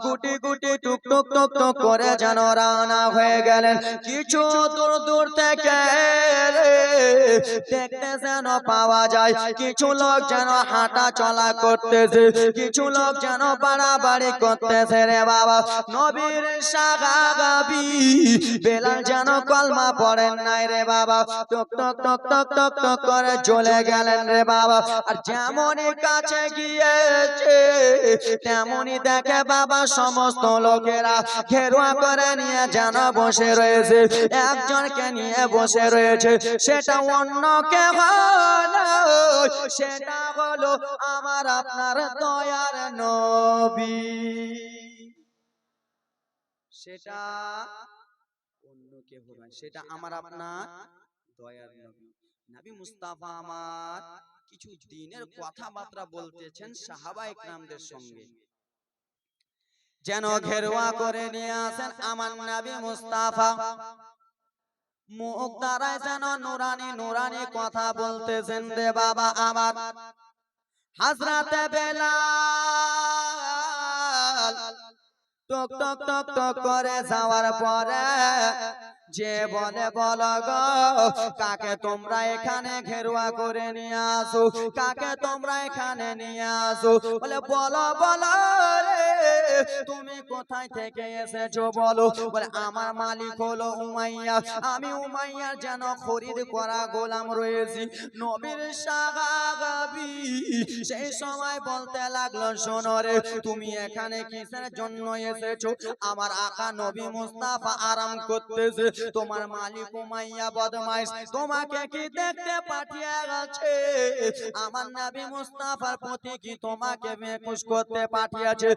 গুটি গুটি টুক টুক টুক টুক করে যেন রানা হয়ে গেলেন কিছু দূর দূর থেকে দেখতে যেন পাওয়া যায় কিছু লোক যেন হাঁটা চলা করতেছে কিছু লোক যেন বাড়াবাড়ি করতেছে রে বাবা নবীর সাগাবি বেলাল যেন কলমা পড়েন নাই রে বাবা টক টক টক টক টক টক করে চলে গেলেন রে বাবা আর যেমনই কাছে গিয়েছে তেমনই দেখে বাবা সমস্ত লোকেরা। ঘেরুয়া করে নিয়ে যেন বসে রয়েছে। একজনকে নিয়ে বসে রয়েছে। সেটা অন্য কে সেটা হলো আমার আপনার দয়ার নবী। সেটা অন্য কেহ নয়। সেটা আমার আপনার দয়ার নবী। নবী মুস্তাফা আমার কিছু দিনের কথাবার্তা বলতেছেন সাহাবা ইকরামদের সঙ্গে। যেন ঘেরুয়া করে নিয়ে আসেন আমার নবী মুস্তাফা। মুখ দ্বারায় যেন নুরানি নুরানি কথা বলতেছেন রে বাবা আমার। হাজরাতে বেলাল টক টক টক টক করে যাওয়ার পরে যে বলে বল গো কাকে তোমরা এখানে ঘেরুয়া করে নিয়ে আসো? কাকে তোমরা এখানে নিয়ে আসো? বলে বলো বলো রে তুমি কোথায় থেকে এসেছ বলো? বলে, আমার মালিক হলো উমাইয়া। আমি উমাইয়ার যেন খরিদ করা গোলাম রয়েছি। নবীর সাহাবি সেই সময় বলতে লাগল, শোনো রে, তুমি এখানে কিসের জন্য এসেছ? আমার আকা নবী মুস্তাফা আরাম করতেছে। তোমার মালিক উমাইয়া বদমাইশ তোমাকে কি দেখতে পাঠিয়ে গেছে? আমার নবী মুস্তাফার প্রতি কি তোমাকে মেকুশ করতে পাঠিয়েছে?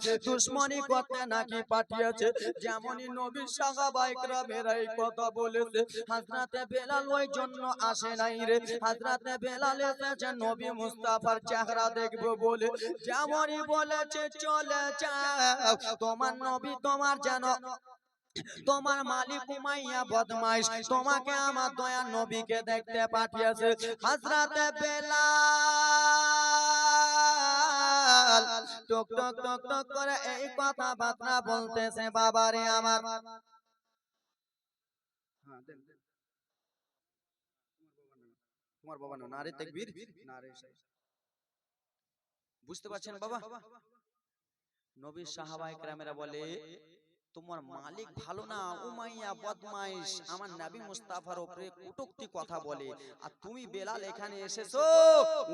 দুশ্মনী করতে নাকি পাঠিয়েছে? যেমনই নবীর সাহাবা ইকরামের এই কথা বলেছে হযরতে বেলাল ওই জন্য আসে নাই রে। হযরতে বেলাল এসেছে, নবী মুস্তাফার চেহারা দেখব বলে। যেমনই বলেছে, চলে যাও। তোমার নবী তোমার যেন, তোমার মালিক উমাইয়া বদমাইশ, তোমাকে আমার দয়া নবীকে দেখতে পাঠিয়েছে। হযরতে বেলাল টক টুক টুক টুক করে এই কথা বার্তা বলতেছে বাবারে আমার। হ্যাঁ। তোমার বাবা না নারে তাকবীর নারে বুঝতে পারছেন বাবা? নবী সাহাবায়ে কেরামেরা বলে তোমার মালিক ভালো না উমাইয়া বদমাইশ। আমার নবী মুস্তাফার উপরে কটূক্তি কথা বলে। আর তুমি বেলাল এখানে এসেছ?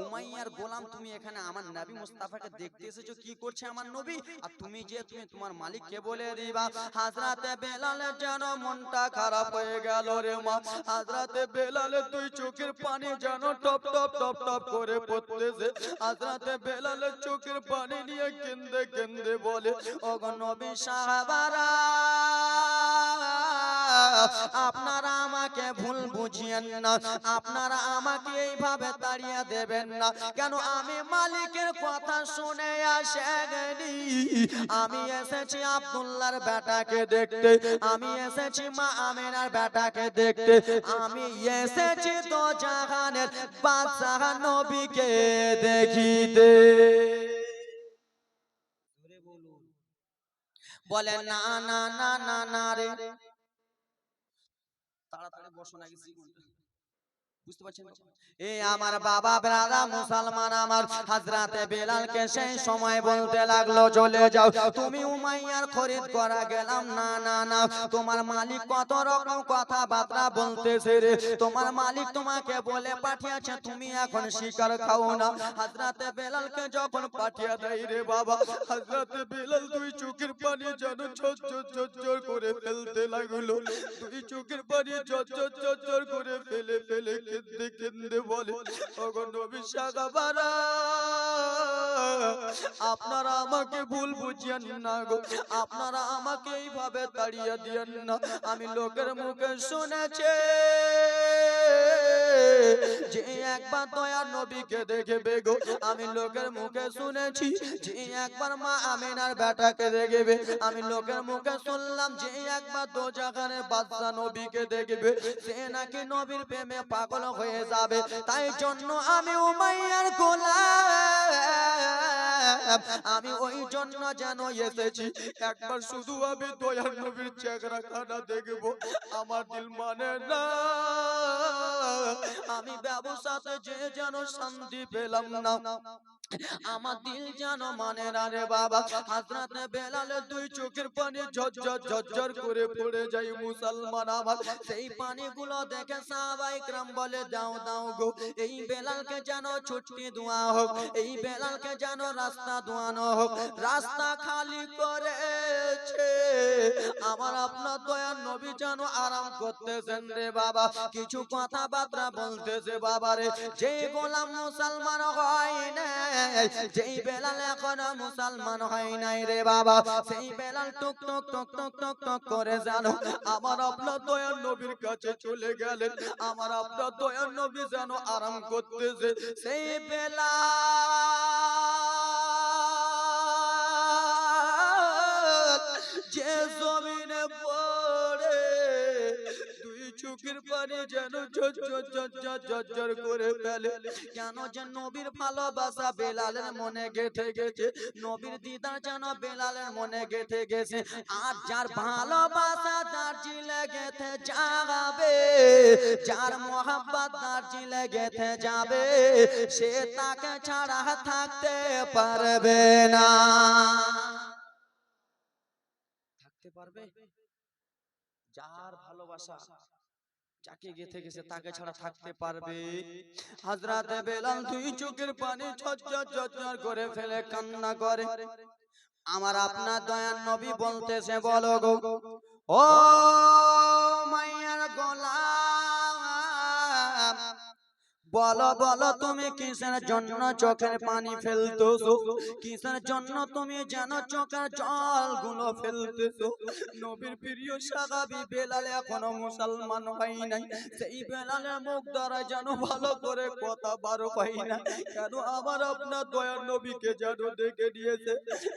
উমাইয়ার গোলাম তুমি এখানে আমার নবী মুস্তাফাকে দেখতে এসেছ? কি করছে আমার নবী? আর তুমি যে তুমি তোমার মালিককে বলে দিবা হাজরাতে বেলালের যেন মনটা খারাপ হয়ে গেল রে মা। হাজরাতে বেলালের দুই চোখের পানি যেন টপ টপ টপ টপ করে পড়তেছে। হাজরাতে বেলালের চোখের পানি নিয়ে কেন্দে কেন্দে বলে ওগো নবী সাহাবারা আপনারা আমাকে ভুল বুঝিয়েন না, আপনারা আমাকে এইভাবে তাড়িয়ে দেবেন না। কেন আমি মালিকের কথা শুনে আসেনি? আমি এসেছি আব্দুল্লাহর বেটাকে দেখতে, আমি এসেছি মা আমিনার বেটাকে দেখতে, আমি এসেছি তো জাহানের বাদশাহ নবীকে দেখিতে। বলে না না না না না রে। তাড়াতাড়ি বসো নাকি বুঝতে পারছেন এ আমার বাবা ব্রাদা মুসলমান আমার। হাজরাতে বেলালকে সেই সময় বলতে লাগল চলে যাও তুমি উমাইয়ার খরিদ করা গেলাম। না না না তোমার মালিক কত রকম কথাবার্তা বলতেছে রে। তোমার মালিক তোমাকে বলে পাঠিয়েছে তুমি এখন শিকার খাও না। হাজরাতে বেলালকে যখন পাঠিয়ে দেয় রে বাবা হাজরাতে বেলাল দুই চোখের পানি যেন ঝরঝর ঝরঝর করে ফেলতে লাগল দুই চোখের পানি ঝরঝর ঝরঝর করে ফেলে ফেলে কেঁদে কেঁদে বলে আপনারা আমাকে ভুল বুঝিয়েন না গো, আপনারা আমাকে এইভাবে তাড়িয়ে দিয়েন না। আমি লোকের মুখে শুনেছি। একবার আমি লোকের মুখে মা আমিনার দেখবে, আমি লোকের মুখে শুনলাম যে একবার দো জাগানে বাদশা নবীকে দেখবে, সে নাকি নবীর প্রেমে পাগল হয়ে যাবে। তাই জন্য আমি উমাইয়ার গোলাম। আমি ওই জন্য যেন এসেছি। একবার শুধু আমি দয়ার নবীর চেহারা খানা দেখব। আমার দিল মানে না। আমি ব্যবসাতে যে যেন শান্তি পেলাম না। আমার দিল যেন মানে না রে বাবা হাজরাতে বেলালে দুই চোখের পানি ঝরঝর ঝরঝর করে পড়ে যায় মুসলমান আমার সেই পানিগুলো দেখে সাহাবাই کرام বলে দাও দাও গো এই বেলালকে যেন ছুটি দোয়া হোক এই বেলালকে যেন রাস্তা দোয়ানো হোক রাস্তা খালি করেছে আমার আপনার দয়ার নবী যেন আরাম করতেছেন রে বাবা কিছু কথাবার্তা বলতেছে বাবা রে যে গোলাম মুসলমান হয় না যেই বেলাল এখনও মুসলমান হয় নাই রে বাবা, সেই বেলাল টুক টুক টুক টুক টুক টুক করে জানো আমার আপনার দয়ার নবীর কাছে চলে গেলেন, আমার আপনার দয়ার নবী যেন আরাম করতেছে। সেই বেলা চোখের পানি যেন ঝরঝর করে ফেলে। কেন যে নবীর ভালোবাসা বেলালের মনে গেথে গেছে? নবীর দিদার যেন বেলালের মনে গেথে গেছে। আর যার ভালোবাসা দার্জিলে গেথে যাবে, যার মোহাব্বত দার্জিলে গেথে যাবে, সে তাকে ছাড়া থাকতে পারবে না। থাকতে পারবে? যার ভালোবাসা যাকে গেথে গেছে তাকে ছাড়া থাকতে পারবে। হাজরাতে বেলাল দুই চোখের পানি করে ফেলে কান্না করে। আমার আপনার দয়ান নবী বলতেছে বলো গো। ও মাইয়ার গোলাম। বলো বলো তুমি কিসের জন্য চোখের পানি ফেলতেছো? কিসের জন্য তুমি যেন চোখের জলগুলো ফেলতেছো? নবীর প্রিয় সাহাবী বেলাল এখনও মুসলমান হয় নাই। সেই বেলালের মুখ দ্বারা যেন ভালো করে কথা বারো হয় না। কেন আমার আপনার দয়ার নবীকে যেন দেখে দিয়েছে?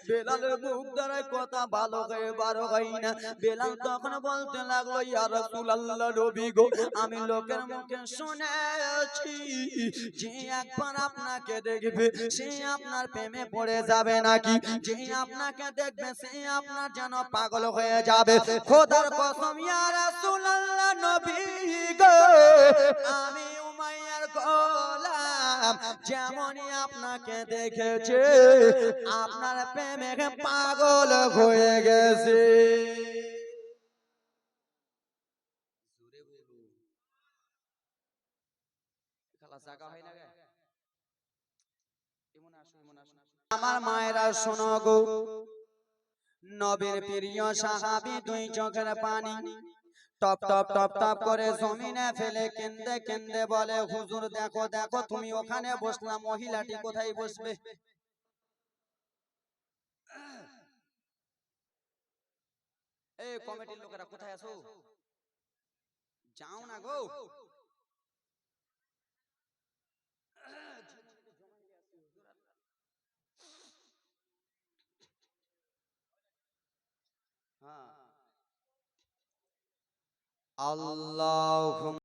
বেলালের মুখ দ্বারা কথা ভালো হয়ে বারো হয় না। বেলাল তখন বলতে লাগল, ইয়া রাসূলুল্লাহ নবী গো, আমি লোকের মুখে শুনেছি। যে একবার আপনাকে দেখবে, সে আপনার প্রেমে পড়ে যাবে নাকি? যে আপনাকে দেখবে, সে আপনার যেন পাগল হয়ে যাবে। খোদার কসম, ইয়া রাসূলুল্লাহ নবী গো, আমি উমাইয়ার গোলাম, যেমনই আপনাকে দেখেছে, আপনার প্রেমে পাগল হয়ে গেছে। জাগা হয় না আমার মায়েরা শোনো গো। নবীর প্রিয় সাহাবী দুই চোখের পানি। টপ টপ টপ টপ করে জমিনে ফেলে কেন্দে কেন্দে বলে হুজুর দেখো দেখো তুমি ওখানে বসলাম মহিলাটি কোথায় বসবে? এই কমিটির লোকেরা কোথায় আছো? যাও না গো। হ্যাঁ আল্লাহ